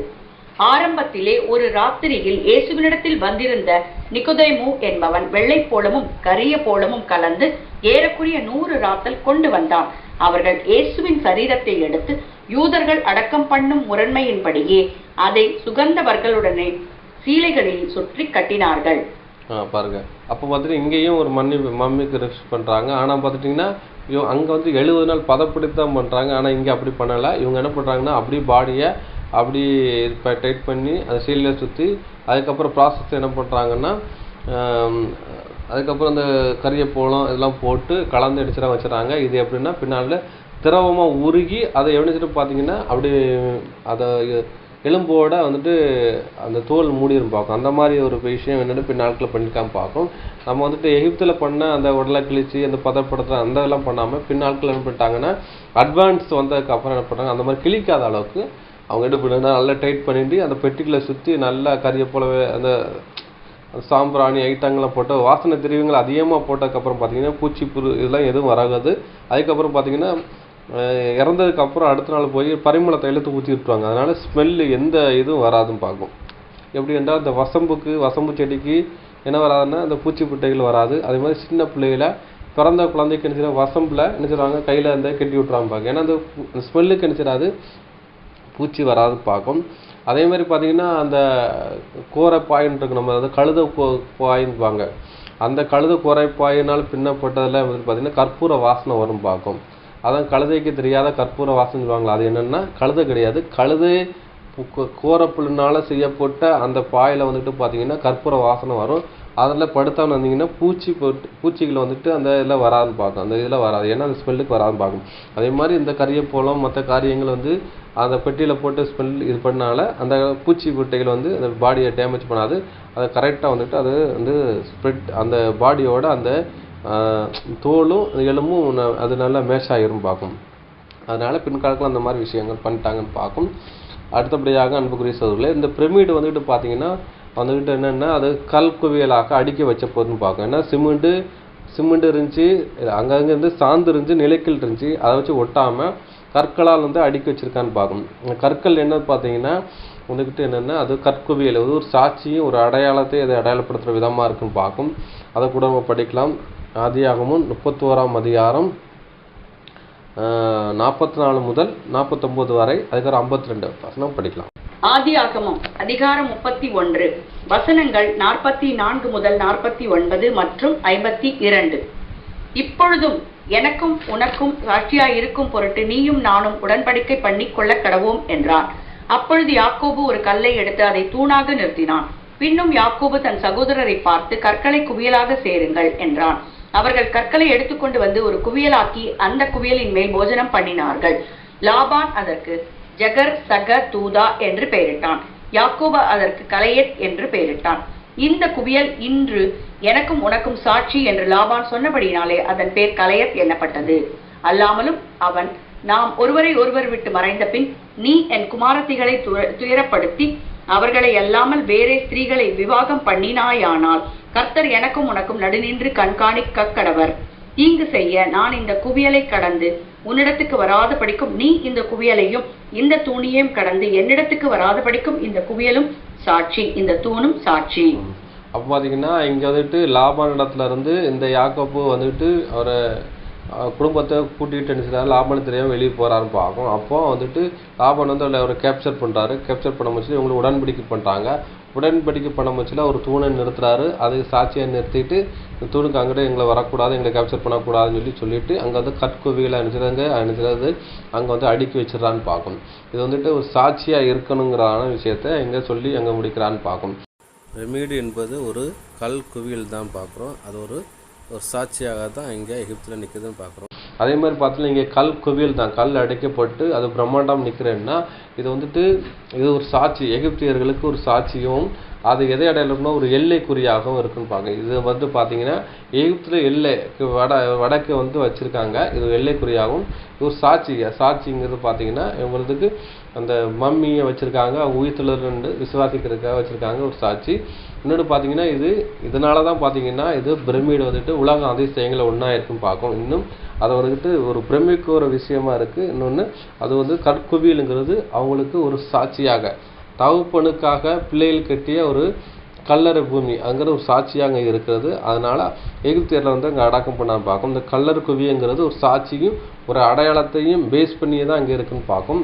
ஆரம்பத்திலே ஒரு ராத்திரியில் இயேசுவினிடத்தில் வந்திருந்த நிகுதைமு என்பவன் வெள்ளை போலமும் கரிய போலமும் கலந்து ஏறக்குறைய நூறு ராத்தல் கொண்டு வந்தான். அவர்கள் இயேசுவின் சரீரத்தை எடுத்து யூதர்கள் அடக்கம் பண்ணும் முரண்மையின்படியே அதை சுகந்தவர்களுடனே சீலைகளில் சுற்றி கட்டினார்கள். ஆ பாருங்கள் அப்போ பார்த்துட்டு இங்கேயும் ஒரு மம்மி மம்மிக்கு ரெஸ்ட் பண்ணுறாங்க ஆனால் பார்த்துட்டிங்கன்னா இவங்க அங்கே வந்து எழுபது நாள் பதப்படுத்தி தான் பண்ணுறாங்க ஆனால் இங்கே அப்படி பண்ணலை. இவங்க என்ன பண்ணுறாங்கன்னா அப்படியே பாடியை அப்படி இப்போ டைட் பண்ணி அந்த சீலில் சுற்றி அதுக்கப்புறம் ப்ராசஸ் என்ன பண்ணுறாங்கன்னா அதுக்கப்புறம் அந்த கரியப்போளம் இதெல்லாம் போட்டு கலந்து அடிச்சுட வச்சுறாங்க. இது எப்படின்னா பின்னால் திரவமாக உருகி அதை எவனிச்சிட்டு பார்த்தீங்கன்னா அப்படி அதை எலும்போட வந்துட்டு அந்த தோல் மூடிரும் பார்க்கும். அந்த மாதிரி ஒரு விஷயம் என்னென்னு பின் நாட்களில் பண்ணியிருக்காம பார்க்கும். நம்ம வந்துட்டு எகிப்தில் பண்ண அந்த உடலை கிழிச்சு அந்த பதப்படுத்துற அந்த இதெல்லாம் பண்ணாமல் பின் நாட்களில் என்ன பண்ணிட்டாங்கன்னா அட்வான்ஸ் வந்ததுக்கப்புறம் என்ன பண்ணுறாங்க அந்த மாதிரி கிழிக்காத அளவுக்கு அவங்க என்ன பண்ணுறாங்க நல்லா டைட் பண்ணிட்டு அந்த பெட்டிக்குள்ளே சுற்றி நல்லா கறியை போலவே அந்த சாம்பிராணி ஐட்டங்களை போட்டு வாசனை திரவியங்கள் அதிகமாக போட்டதுக்கப்புறம் பார்த்தீங்கன்னா பூச்சி புழு இதெல்லாம் எதுவும் வராது. அதுக்கப்புறம் பார்த்தீங்கன்னா இறந்ததுக்கப்புறம் இறந்ததுக்கு அப்புறம் அடுத்த நாள் போய் பரிமள தைலத்தை ஊற்றி விட்டுருவாங்க அதனால் ஸ்மெல்லு எந்த இதுவும் வராதுன்னு பார்க்கும். எப்படி என்றால் இந்த வசம்புக்கு வசம்பு செடிக்கு என்ன வராதுன்னா அந்த பூச்சி புட்டைகள் வராது. அதே மாதிரி சின்ன பிள்ளைகள பிறந்த குழந்தைக்கு என்ன செய்யறாங்க வசம்பில் என்ன செய்றாங்க கையில் அந்த கட்டி விட்றாங்க பார்க்க ஏன்னா அந்த ஸ்மெல்லுக்கு என்ன பூச்சி வராது பார்க்கும். அதே மாதிரி பார்த்தீங்கன்னா அந்த கோரை பாயின்னு இருக்கு நம்ம அதாவது கழுத கோ பாயின்பாங்க அந்த கழுத கோரை பாயினால் பின்னப்பட்டதில் வந்து பார்த்திங்கன்னா கற்பூர வாசனை வரும் பார்க்கும். அதான் கழுதைக்கு தெரியாத கற்பூர வாசம் சொல்லுவாங்களா அது என்னென்னா கழுதை கிடையாது. கழுதை கோரப்புல்லுனால செய்யப்பட்ட அந்த பாயில் வந்துட்டு பார்த்தீங்கன்னா கற்பூர வாசனை வரும். அதில் படுத்தாமல் வந்தீங்கன்னா பூச்சி போட்டு பூச்சிகள் வந்துட்டு அந்த இதில் வராதுன்னு பார்க்கும். அந்த இதில் வராது. ஏன்னா அந்த ஸ்மெல்லுக்கு வராதுன்னு பார்க்கும். அதே மாதிரி இந்த கரியப்போலம் மற்ற காரியங்கள் வந்து அந்த பெட்டியில் போட்டு ஸ்மெல் இது பண்ணால அந்த பூச்சி பொட்டைகள் வந்து அந்த பாடியை டேமேஜ் பண்ணாது. அதை கரெக்டாக வந்துட்டு அது வந்து ஸ்ப்ரெட் அந்த பாடியோட அந்த தோலும் எலும்பும் ந- அது நல்லா மேட்ச் ஆகிரும் பார்க்கும். அதனால் பின்காலத்தில் அந்த மாதிரி விஷயங்கள் பண்ணிட்டாங்கன்னு பார்க்கும். அடுத்தபடியாக அன்புக்குரிய சோதர்களே இந்த பிரமிடு வந்துட்டு பார்த்தீங்கன்னா வந்துக்கிட்டு என்னென்னா அது கல் குவியலாக அடுக்கி வச்ச போதுன்னு பார்க்கும். ஏன்னா சிமெண்ட்டு சிமெண்ட் இருந்துச்சு அங்கங்கே இருந்து சாந்து இருந்துச்சு நிலைக்கல் இருந்துச்சு அதை வச்சு ஒட்டாமல் கற்களால் வந்து அடுக்கி வச்சுருக்கான்னு பார்க்கும். கற்கள் என்ன பார்த்தீங்கன்னா வந்துக்கிட்டு என்னென்னா அது கற்குவியல் அது ஒரு சாட்சியும் ஒரு அடையாளத்தை அதை அடையாளப்படுத்துகிற விதமாக இருக்குன்னு பார்க்கும். அதை கூட நம்ம படிக்கலாம். ஆதியாகமும் முப்பத்தோராம் அதிகாரம் நாற்பத்தி நாலு முதல் நாற்பத்தொம்போது வரை அதுக்கப்புறம் ஐம்பத்தி ரெண்டு வசனம் படிக்கலாம். ஆதியாகமம் அதிகாரம் முப்பத்தி ஒன்று வசனங்கள் நாற்பத்தி நான்கு முதல் நாற்பத்தி ஒன்பது மற்றும் ஐம்பத்தி இரண்டு. இப்பொழுதும் எனக்கும் உனக்கும் சாட்சியாய் இருக்கும் பொருட்டு நீயும் நானும் உடன்படிக்கை பண்ணி கொள்ள கடவோம் என்றான் அப்பொழுது யாக்கோபு ஒரு கல்லை எடுத்து அதை தூணாக நிறுத்தினான். பின்னும் யாக்கோபு தன் சகோதரரை பார்த்து கற்களை குவியலாக சேருங்கள் என்றான். அவர்கள் கற்களை எடுத்துக்கொண்டு வந்து ஒரு குவியலாக்கி அந்த குவியலின் மேல் போஜனம் பண்ணினார்கள். லாபான் அதற்கு ஜகர் சக தூதா என்று பெயரிட்டான். யாக்கோபா அதற்கு கலையத் என்று பெயரிட்டான். இந்த குவியல் இன்று எனக்கும் உனக்கும் சாட்சி என்று லாபான் சொன்னபடியினாலே அதன் பேர் கலையத் எண்ணப்பட்டது அல்லாமலும் அவன் நாம் ஒருவரை ஒருவர் விட்டு மறைந்த பின் நீ என் குமாரத்திகளை துயரப்படுத்தி அவர்களை அல்லாமல் வேறே ஸ்திரீகளை விவாகம் பண்ணினாயானால் கர்த்தர் எனக்கும் உனக்கும் நடுநின்று கண்காணிக்க கடவர் தீங்கு செய்ய நான் இந்த குவியலை கடந்து உன்னிடத்துக்கு வராத படிக்கும் நீ இந்த குவியலையும் இந்த தூணியையும் கடந்து என்னிடத்துக்கு வராத படிக்கும் இந்த குவியலும் சாட்சி இந்த தூணும் சாட்சி. அப்போ பார்த்தீங்கன்னா இங்கே வந்துட்டு லாபான் இடத்துல இருந்து இந்த யாக்கப்பு வந்துட்டு அவரை குடும்பத்தை கூட்டிகிட்டு என்ன செய்றாரு தெரியாமல் வெளியே போகிறாருன்னு பார்க்கும் அப்போது வந்துட்டு லாபான் வந்து அதில் அவரை கேப்சர் பண்ணுறாரு கேப்சர் பண்ண முச்சு இவங்களை உடன்படிக்கை பண்ணுறாங்க உடன்படிக்கை பண்ண முச்சில் ஒரு தூணை நிறுத்துறாரு. அது சாட்சியை நிறுத்திட்டு இந்த தூணுக்கு அங்கிட்ட எங்களை வரக்கூடாது எங்களை கேப்சர் பண்ணக்கூடாதுன்னு சொல்லி சொல்லிட்டு அங்கே வந்து கற்குவிகளை அனுப்பிச்சிருங்க அனுப்பிச்சிறது அங்கே வந்து அடுக்கி வச்சிடறான்னு பார்க்கும் இது வந்துட்டு ஒரு சாட்சியாக இருக்கணுங்கிறான விஷயத்த இங்கே சொல்லி அங்கே முடிக்கிறான்னு பார்க்கும் ரெமீடு என்பது ஒரு கல் குவியல் தான் பார்க்குறோம். அது ஒரு ஒரு சாட்சியாக தான் இங்கே எகிப்தில் நிற்குதுன்னு பார்க்குறோம். அதே மாதிரி பார்த்தீங்கன்னா இங்கே கல் குவியல் தான். கல் அடைக்கப்பட்டு அது பிரம்மாண்டம் நிற்கிறேன்னா இது வந்துட்டு இது ஒரு சாட்சி. எகிப்தியர்களுக்கு ஒரு சாட்சியும் அது எதை அடையாளம்னா ஒரு எல்லைக்குறியாகவும் இருக்குன்னு பார்க்க இது வந்து பார்த்தீங்கன்னா எகிப்தில் எல்லை வட வடக்கு வந்து வச்சுருக்காங்க. இது எல்லைக்குறியாகவும் இது ஒரு சாட்சி. சாட்சிங்கிறது பார்த்தீங்கன்னா இவங்களுக்கு அந்த மம்மியை வச்சுருக்காங்க. அவங்க உயிர்த்தெழுந்து விசுவாசிக்கிறதுக்காக வச்சுருக்காங்க ஒரு சாட்சி. இன்னொன்று பார்த்தீங்கன்னா இது இதனால தான் பார்த்தீங்கன்னா இது பிரமிடு வந்துட்டு உலக அதிசயங்களை ஒன்றா இருக்குன்னு பார்க்கும். இன்னும் அதை வந்துட்டு ஒரு பிரமிக்க ஒரு விஷயமா இருக்குது இன்னொன்று அது வந்து கற்குவியலுங்கிறது அவங்களுக்கு ஒரு சாட்சியாக. தகப்பனுக்காக பிள்ளைகள் கட்டிய ஒரு கல்லறை பூமி அங்கிற ஒரு சாட்சியாக அங்கே இருக்கிறது. அதனால் எகிப்தியரில் வந்து அங்கே அடக்கம் பண்ணாம பார்க்கும். இந்த கல்லறை குவியங்கிறது ஒரு சாட்சியும் ஒரு அடையாளத்தையும் பேஸ் பண்ணியே தான் அங்கே இருக்குன்னு பார்க்கும்.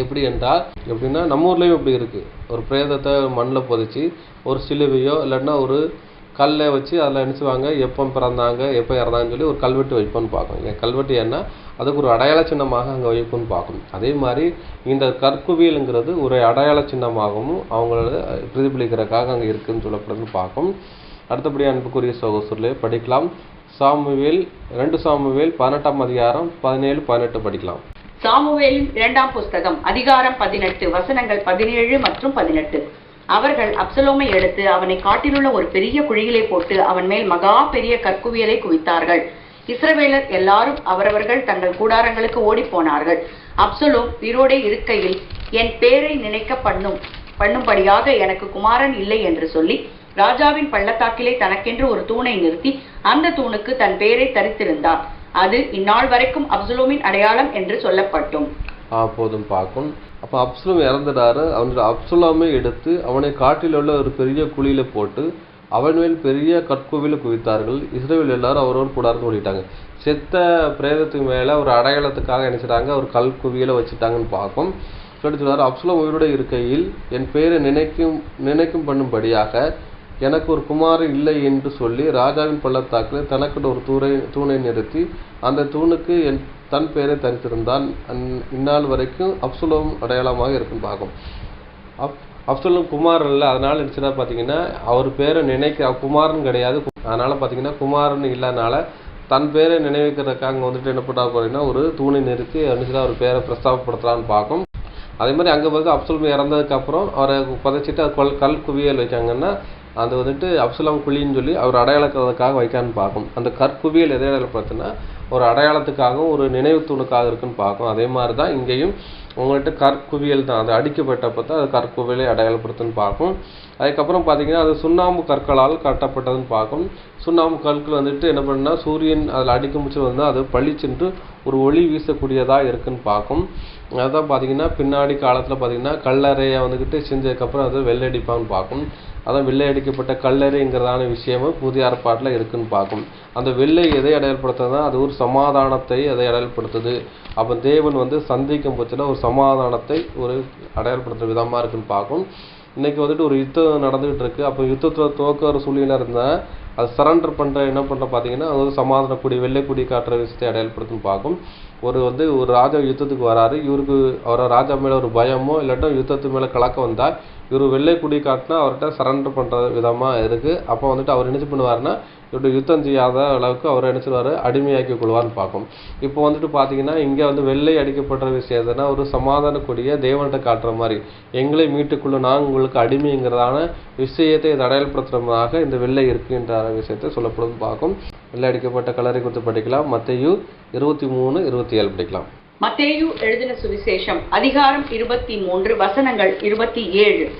எப்படி என்றால் எப்படின்னா நம்ம ஊர்லேயும் இப்படி இருக்குது ஒரு பிரேதத்தை மண்ணில் புதைச்சி ஒரு சிலுவையோ இல்லைன்னா ஒரு கல்லை வச்சு அதில் நினச்சுவாங்க எப்போ பிறந்தாங்க எப்போ இறந்தாங்கன்னு சொல்லி ஒரு கல்வெட்டு வைப்போம்னு பார்க்கும் இங்கே கல்வெட்டு என்ன? அதுக்கு ஒரு அடையாள சின்னமாக அங்கே வைப்போம்னு பார்க்கும் அதே மாதிரி இந்த கற்குவியலுங்கிறது ஒரு அடையாள சின்னமாகவும் அவங்கள பிரதிபலிக்கிறதுக்காக அங்கே இருக்குதுன்னு சொல்லப்படுதுன்னு பார்க்கும் அடுத்தபடி அன்புக்குரிய சகோசரிலே படிக்கலாம். சாமுவேல் ரெண்டு சாமுவேல் பதினெட்டாம் அதிகாரம் பதினேழு பதினெட்டு படிக்கலாம். சாமுவேலின் இரண்டாம் புஸ்தகம் அதிகாரம் பதினெட்டு வசனங்கள் பதினேழு மற்றும் பதினெட்டு. அவர்கள் அப்சலோமை எடுத்து அவனை காட்டிலுள்ள ஒரு பெரிய குழியிலே போட்டு அவன் மேல் மகா பெரிய கற்குவியலை குவித்தார்கள். இஸ்ரவேலர் எல்லாரும் அவரவர்கள் தங்கள் கூடாரங்களுக்கு ஓடிப் போனார்கள். அப்சலோம் உயிரோடே இருக்கையில் என் பேரை நினைக்க பண்ணும் பண்ணும்படியாக எனக்கு குமாரன் இல்லை என்று சொல்லி ராஜாவின் பள்ளத்தாக்கிலே தனக்கென்று ஒரு தூணை நிறுத்தி அந்த தூணுக்கு தன் பெயரை தரித்திருந்தான் அது இந்நாள் வரைக்கும் அப்சுலோமின் அடையாளம் என்று சொல்லப்பட்டும். அப்போதும் பார்க்கும். அப்போ அப்சலம் இறந்துட்டாரு. அவனுடைய அப்சலாமை எடுத்து அவனை காட்டில் உள்ள ஒரு பெரிய குழியில போட்டு அவன் மேல் பெரிய கற்கோவில குவித்தார்கள். இஸ்ரேல் எல்லாரும் அவரோடு கூடாருன்னு ஓடிட்டாங்க. செத்த பிரேதத்துக்கு மேலே ஒரு அடையாளத்துக்காக நினச்சிட்டாங்க அவர் ஒரு கல் குவியலை வச்சுட்டாங்கன்னு பார்க்கும். சொல்லி சொல்கிறார் அப்சுலம் உயிரோட இருக்கையில் என் பேரை நினைக்கும் நினைக்கும் பண்ணும்படியாக எனக்கு ஒரு குமாரன் இல்லை என்று சொல்லி ராஜாவின் பள்ளத்தாக்கில் தனக்குன்னு ஒரு தூரை தூணை நிறுத்தி அந்த தூணுக்கு என் தன் பெயரை தரித்திருந்தான். அந்- இந்நாள் வரைக்கும் அப்சுலோம் அடையாளமாக இருக்கும் பார்க்கும் அப் அப்சுலம் குமாரன் இல்லை. அதனால நினச்சதா பார்த்தீங்கன்னா அவர் பேரை நினைக்க குமாரன் கிடையாது. அதனால பார்த்தீங்கன்னா குமாரன் இல்லாதனால தன் பேரை நினைவுக்கிறதுக்காக அங்கே வந்துட்டு என்ன பண்ணா போறீங்கன்னா ஒரு தூணை நிறுத்தி நினச்சதா அவர் பேரை பிரஸ்தாபப்படுத்தலான்னு பார்க்கும் அதே மாதிரி அங்கே வந்து அப்சுலம் இறந்ததுக்கு அப்புறம் அவரை புதைச்சிட்டு கல் கல் குவியல் வைக்காங்கன்னா அது வந்துட்டு அப்சலாம் குழின்னு சொல்லி அவர் அடையாளக்கிறதுக்காக வைக்கான்னு பார்க்கும். அந்த கற்குவியல் எதை பார்த்தோன்னா ஒரு அடையாளத்துக்காகவும் ஒரு நினைவு தூணுக்காக இருக்குன்னு பார்க்கும். அதே மாதிரி தான் இங்கேயும் உங்கள்கிட்ட கற்குவியல் தான். அது அடிக்கப்பட்டப்போ தான் அது கற்குவியலை அடையாளப்படுத்துன்னு பார்க்கும். அதுக்கப்புறம் பார்த்தீங்கன்னா அது சுண்ணாம்பு கற்களால் கட்டப்பட்டதுன்னு பார்க்கும். சுண்ணாம்பு கற்கள் வந்துட்டு என்ன பண்ணுன்னா சூரியன் அதில் அடிக்கும் போது வந்து அது பளிச்சென்று ஒரு ஒளி வீசக்கூடியதாக இருக்குன்னு பார்க்கும். அதுதான் பார்த்தீங்கன்னா பின்னாடி காலத்தில் பார்த்தீங்கன்னா கல்லறையை வந்துக்கிட்டு செஞ்சதுக்கப்புறம் அது வெள்ளடிப்பான்னு பார்க்கும். அதான் வெள்ளை அடிக்கப்பட்ட கல்லறைங்கிறதான விஷயமும் புதிய ஏற்பாட்டில் இருக்குன்னு பார்க்கும் அந்த வெள்ளை எதை அடையாளப்படுத்துதுன்னா அது ஒரு சமாதானத்தை அதை அடையாளப்படுத்துது. அப்போ தேவன் வந்து சந்திக்கும் பட்சத்தில் ஒரு சமாதானத்தை ஒரு அடையாளப்படுத்துற விதமாக இருக்குன்னு பார்க்கும் இன்றைக்கி வந்துட்டு ஒரு யுத்தம் நடந்துகிட்டு இருக்குது அப்போ யுத்தத்தில் தோக்கிற சூழ்நிலை இருந்தால் அது சரண்டர் பண்ணுற என்ன பண்ணுற பார்த்தீங்கன்னா அது ஒரு சமாதான கொடி வெள்ளை கொடி காட்டுற விஷயத்தை அடையாளப்படுத்துன்னு பார்க்கும் ஒரு வந்து ஒரு ராஜா யுத்தத்துக்கு வராரு. இவருக்கு அவரை ராஜா மேலே ஒரு பயமோ இல்லாட்டா யுத்தத்து மேலே கலக்கம் வந்தால் இவர் வெள்ளை கொடி காட்டினா அவர்கிட்ட சரண்டர் பண்ணுற விதமாக இருக்குது அப்போ வந்துட்டு அவர் என்ன பண்ணுவார்னா இவர்கிட்ட யுத்தம் செய்யாத அளவுக்கு அவர் நினச்சிடுவார் அடிமையாக்கி கொள்வார்னு பார்க்கும். இப்போ வந்துட்டு பார்த்தீங்கன்னா இங்கே வந்து வெள்ளை அடிக்கப்படுற விஷயத்தைனா ஒரு சமாதான கொடியை தேவன்கிட்ட காட்டுற மாதிரி. எங்களை மீட்டுக்குள்ள நாங்கள் உங்களுக்கு அடிமைங்கிறதான விஷயத்தை இதை இந்த வெள்ளை இருக்குன்ற விஷயத்தை சொல்லப்படுவது பார்க்கும். வெள்ளை அடிக்கப்பட்ட கலரை குறித்து படிக்கலாம். மத்தையு இருபத்தி மூணு இருபத்தி ஏழு படிக்கலாம். மத்தேயு எழுதின சுவிசேஷம் அதிகாரம் இருபத்தி மூன்று வசனங்கள் இருபத்தி ஏழு.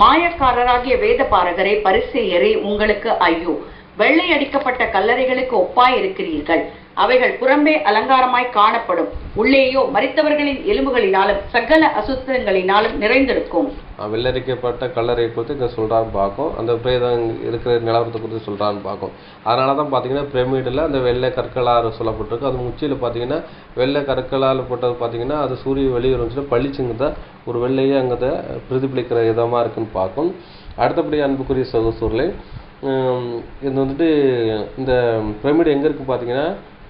மாயக்காரராகிய வேத பாரகரே பரிசேயரே உங்களுக்கு ஐயோ. வெள்ளை அடிக்கப்பட்ட கல்லறைகளுக்கு ஒப்பாய் இருக்கிறீர்கள் அவைகள் புறம்பே அலங்காரமாய் காணப்படும். உள்ளேயோ மறித்தவர்களின் எலும்புகளினாலும் சகல அசுத்தங்களினாலும் நிறைந்திருக்கும். வெள்ளரிக்கப்பட்ட கல்லறை குறித்து இங்கே சொல்கிறான்னு பார்க்கும் அந்த பிரேதம் இருக்கிற நிலவரத்தை குறித்து சொல்கிறான்னு பார்க்கும் அதனால தான் பார்த்தீங்கன்னா பிரமிடில் அந்த வெள்ளை கற்களால் சொல்லப்பட்டிருக்கு. அது உச்சியில் பார்த்தீங்கன்னா வெள்ளை கற்களால் போட்டது பார்த்தீங்கன்னா அது சூரிய வெளியே வந்துச்சுன்னா பளிச்சுங்கிறத ஒரு வெள்ளையே அங்கே பிரதிபலிக்கிற விதமாக இருக்குன்னு பார்க்கும் அடுத்தபடி அன்புக்குரிய சகோசூரில் இது வந்துட்டு இந்த பிரமிடு எங்கே இருக்குது பார்த்தீங்கன்னா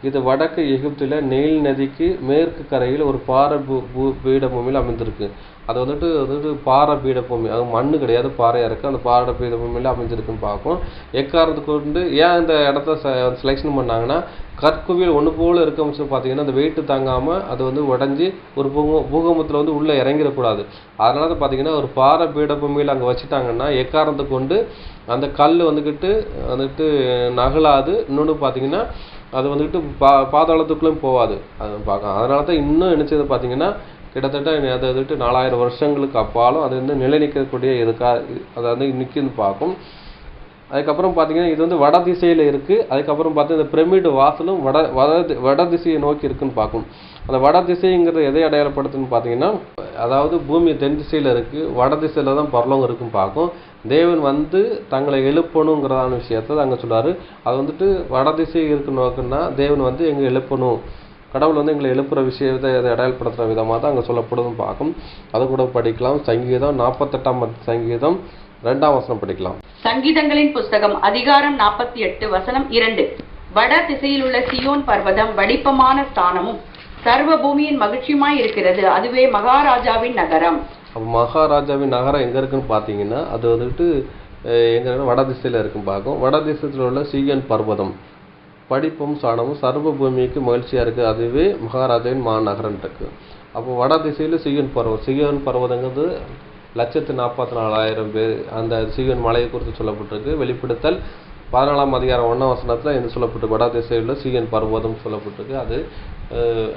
இது வடக்கு எகிப்தில் நெயில் நதிக்கு மேற்கு கரையில் ஒரு பாறை பூ பூ பீடபூமியில் அமைந்திருக்கு. அது வந்துட்டு வந்துட்டு பாறை பீடபூமி. அது மண்ணு கிடையாது பாறையாக இருக்குது அந்த பாறை பீடபூமியில் அமைஞ்சிருக்குன்னு பார்ப்போம். எக்காரணத்துக்கு கொண்டு ஏன் இந்த இடத்த செலெக்ஷன் பண்ணாங்கன்னா கற்குவியல் ஒன்று போல் இருக்க அம்சம் பார்த்தீங்கன்னா அந்த வெயிட்டு தாங்காமல் அது வந்து உடஞ்சி ஒரு பூக பூகம்பத்தில் வந்து உள்ளே இறங்கிடக்கூடாது. அதனால தான் பார்த்தீங்கன்னா ஒரு பாறை பீடபூமியில் அங்கே வச்சுட்டாங்கன்னா எக்காரணத்தை கொண்டு அந்த கல் வந்துக்கிட்டு வந்துட்டு நகலாது. இன்னொன்று பார்த்தீங்கன்னா அது வந்துட்டு பா பாதாளத்துக்குள்ளேயும் போகாது அது பார்க்க. அதனால தான் இன்னும் நினச்சது பார்த்தீங்கன்னா கிட்டத்தட்ட அது வந்துட்டு நாலாயிரம் வருஷங்களுக்கு அப்பாலும் அது வந்து நிலை நிற்கக்கூடிய இருக்கா அதை வந்து நிற்கின்னு பார்க்கும். அதுக்கப்புறம் பார்த்தீங்கன்னா இது வந்து வட திசையில் இருக்குது அதுக்கப்புறம் பார்த்தா இந்த பிரமிடு வாசலும் வட வட வட திசையை நோக்கி இருக்குன்னு பார்க்கும். அந்த வட திசைங்கிறது எதை அடையாளப்படுத்துன்னு பார்த்தீங்கன்னா அதாவது பூமி தென் திசையில் இருக்குது வட திசையில் தான் பரலோகம் இருக்குன்னு பார்க்கும். தேவன் வந்து தங்களை எழுப்பணுங்கிறதான விஷயத்த அங்கே சொல்றாரு. அது வந்துட்டு வடதிசை இருக்கு நோக்குன்னா தேவன் வந்து எங்களை எழுப்பணும்? கடவுள் வந்து எங்களை எழுப்புற விஷயத்தை அதை அடையாளப்படுத்துகிற விதமாக தான் அங்கே சொல்லப்படுதுன்னு பார்க்கும். அது கூட படிக்கலாம். சங்கீதம் நாற்பத்தெட்டாம் சங்கீதம் ரெண்டாம் வசனம் படிக்கலாம். சங்கீதங்களின் புஸ்தகம் அதிகாரம் நாற்பத்தி எட்டு வசனம் இரண்டு. வட திசையில் உள்ள சியோன் பர்வதம் வடிப்பமான ஸ்தானமும் சர்வ பூமியின் மகிழ்ச்சியுமாய் இருக்கிறது. அதுவே மகாராஜாவின் நகரம். அப்போ மகாராஜாவின் நகரம் எங்கே இருக்குன்னு பார்த்தீங்கன்னா அது வந்துட்டு அஹ், வட திசையில் இருக்குன்னு பார்க்கும் வட திசையில் உள்ள சீகன் பர்வதம். படிப்பும் சாணமும் சர்வ பூமிக்கு மகிழ்ச்சியாக இருக்குது அதுவே மகாராஜாவின் மாநகரன்ட்டு இருக்குது அப்போ வட திசையில் பருவம் பர்வதம் சியோன் பர்வதங்கிறது லட்சத்து நாற்பத்தி நாலாயிரம் பேர் அந்த சியோன் மலையை குறித்து சொல்லப்பட்டிருக்கு. வெளிப்படுத்தல் பதினாலாம் அதிகாரம் ஒன்றாம் வசனத்தில் என்ன சொல்லப்பட்டு வட திசையில் சியன் பர்வதம் சொல்லப்பட்டிருக்கு. அது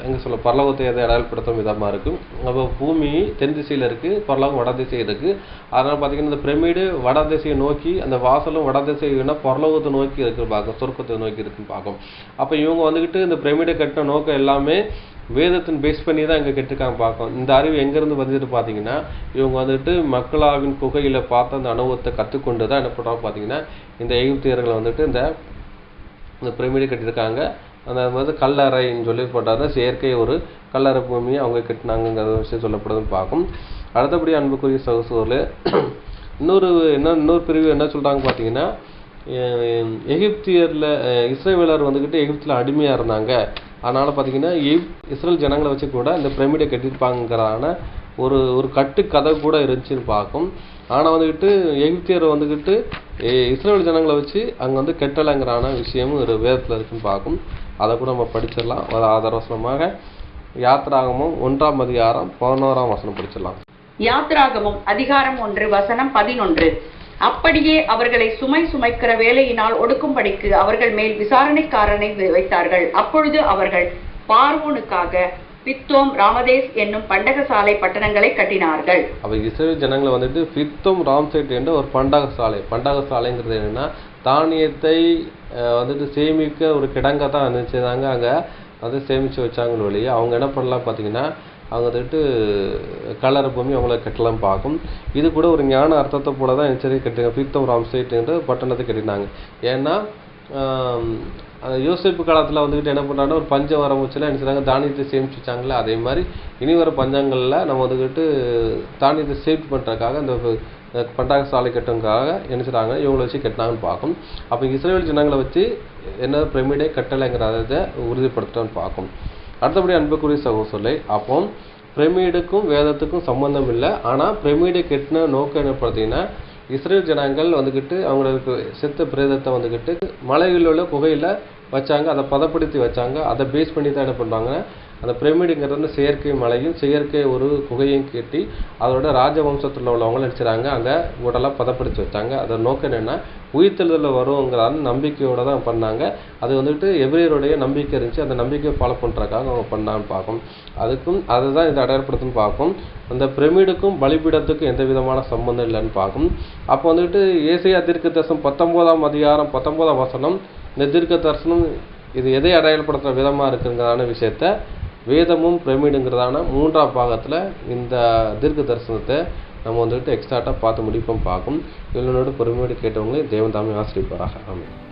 எங்கே சொல்ல பரலோகத்தை எதை அடையாளப்படுத்தும் விதமாக இருக்கும் அப்போ பூமி தென் திசையில் இருக்குது பரலோகம் வட திசை இருக்குது அதனால் பார்த்திங்கன்னா இந்த பிரமிடு வட திசையை நோக்கி அந்த வாசலும் வட திசைனா பரலோகத்தை நோக்கி இருக்கு பார்க்கும் சொர்க்கத்தை நோக்கி இருக்குன்னு பார்க்கும். அப்போ இவங்க வந்துக்கிட்டு இந்த பிரமிடை கட்டின நோக்கம் எல்லாமே வேதத்தின் பேஸ் பண்ணி தான் இங்கே கெட்டிருக்காங்க பார்க்கும் இந்த அறிவு எங்கேருந்து வந்துட்டு பார்த்தீங்கன்னா இவங்க வந்துட்டு மக்களாவின் குகையில் பார்த்த அந்த அனுபவத்தை கற்றுக்கொண்டு தான் என்ன பண்ணுறாங்க பார்த்தீங்கன்னா இந்த எகிப்தியர்களை வந்துட்டு இந்த இந்த பிரமிடு கட்டியிருக்காங்க. அந்த வந்து கல்லறைன்னு சொல்லி போட்டாங்க. செயற்கை ஒரு கல்லறை பூமியை அவங்க கட்டினாங்கிற விஷயம் சொல்லப்படுதுன்னு பார்க்கும். அடுத்தபடி அன்புக்குரிய சகசூரில் இன்னொரு என்ன இன்னொரு பிரிவு என்ன சொல்கிறாங்க பார்த்தீங்கன்னா எகிப்தியரில் அஹ் இஸ்ரேவேலர் வந்துக்கிட்டு எகிப்தில் அடிமையாக இருந்தாங்க. அதனால் பார்த்தீங்கன்னா எகிப் இஸ்ரேல் ஜனங்களை வச்சு கூட இந்த பிரமிடை கட்டியிருப்பாங்கிறான ஒரு ஒரு கட்டு கதை கூட இருந்துச்சுன்னு பார்க்கும். ஆனால் வந்துக்கிட்டு எகிப்தியர் வந்துக்கிட்டு இஸ்ரேல் ஜனங்களை வச்சு அங்கே வந்து கெட்டலைங்கிறான விஷயமும் ஒரு வேதத்தில் இருக்குன்னு பார்க்கும். அதை கூட நம்ம படிச்சிடலாம். ஒரு ஆதரவசனமாக யாத்திராகமும் ஒன்றாம் அதிகாரம் பதினோராம் வசனம் படிச்சிடலாம். யாத்ராகமம் அதிகாரம் ஒன்று வசனம் பதினொன்று. அப்படியே அவர்களை சுமை சுமைக்கிற வேலையினால் ஒடுக்கும்படிக்கு அவர்கள் மேல் விசாரணைக்காரனை வைத்தார்கள். அப்பொழுது அவர்கள் பார்வோனுக்காக பித்தோம் ராமதேஸ் என்னும் பண்டகசாலை பட்டணங்களை கட்டினார்கள். அப்போ இஸ்ரேல் ஜனங்களை வந்துட்டு பித்தோம் ராம்சேட் என்ற ஒரு பண்டகசாலை பண்டகசாலைங்கிறது பண்டக சாலைங்கிறது என்னன்னா தானியத்தை வந்துட்டு சேமிக்க ஒரு கிடங்க தான் நினச்சிதாங்க அங்கே வந்து சேமித்து வச்சாங்கன்னு வழி அவங்க என்ன பண்ணலாம் பார்த்தீங்கன்னா அவங்க வந்துட்டு கலர் பூமி அவங்கள கட்டலாம் பார்க்கும். இது கூட ஒரு ஞான அர்த்தத்தை போல தான் எச்சரிக்கை கட்டுங்க பீத்தம் ராம்செட் என்ற பட்டணத்தை கட்டினாங்க. ஏன்னா அந்த யோசிப்பு காலத்தில் வந்துக்கிட்டு என்ன பண்ணாங்கன்னா ஒரு பஞ்சம் வரமுச்சுல என்ன செய்கிறாங்க தானியத்தை சேமிச்சு வச்சாங்களே அதே மாதிரி இனி வர பஞ்சங்களில் நம்ம வந்துக்கிட்டு தானியத்தை சேவ் பண்ணுறதுக்காக இந்த பண்டாக சாலை கட்டுறதுக்காக என்ன செய்கிறாங்க இவங்களை வச்சு கட்டினாங்கன்னு பார்க்கும். அப்போ இஸ்ரேல் ஜனங்களை வச்சு என்ன பிரமிடை கட்டலைங்கிறத உறுதிப்படுத்துறான்னு பார்க்கும். அடுத்தபடி அன்புக்குரிய சகோசலை அப்போ பிரமிடுக்கும் வேதத்துக்கும் சம்பந்தம் இல்லை ஆனால் பிரமிடை கட்டின நோக்கம் என்ன பார்த்தீங்கன்னா இஸ்ரேல் ஜனங்கள் வந்துக்கிட்டு அவங்களுக்கு செத்த பிரேதத்தை வந்துக்கிட்டு மலையில் உள்ள குகையில் வச்சாங்க அதை பதப்படுத்தி வச்சாங்க அதை பேஸ் பண்ணி தான் என்ன பண்ணுறாங்க அந்த பிரமிடுங்கிறது வந்து செயற்கை மலையும் செயற்கை ஒரு குகையும் கட்டி அதோட ராஜவம்சத்தில் உள்ளவங்க நினச்சிறாங்க அங்கே உடலாம் பதப்படுத்தி வச்சாங்க அதோட நோக்கம் என்னென்னா உயிர்த்தெழுதலில் வருங்கிற நம்பிக்கையோடு தான் பண்ணாங்க. அது வந்துட்டு எவ்ரியருடைய நம்பிக்கை இருந்துச்சு. அந்த நம்பிக்கையை ஃபாலோ பண்ணுறதுக்காக அவங்க பண்ணான்னு பார்க்கும் அதுக்கும் அதை தான் இதை அடையாளப்படுத்துன்னு பார்க்கும் அந்த பிரமிடுக்கும் பலிபீடத்துக்கும் எந்த விதமான சம்பந்தம் இல்லைன்னு பார்க்கும் அப்போ வந்துட்டு ஏசியா தீர்க்க தரிசனம் பத்தொம்போதாம் அதிகாரம் பத்தொம்போதாம் வசனம் இந்த தீர்க்க தரிசனம் இது எதை அடையாளப்படுத்துகிற விதமாக இருக்குங்கிறான விஷயத்த வேதமும் பிரமிடுங்கிறதான மூன்றாம் பாகத்தில் இந்த தீர்க்க தரிசனத்தை நம்ம வந்துட்டு எக்ஸ்ட்ராட்டாக பார்த்து முடிப்போம் பார்க்கும். இவங்களோட பொறுமையோடு கேட்டவங்களே தேவன் தாமே ஆசிரியப்பாராக ஆமாம்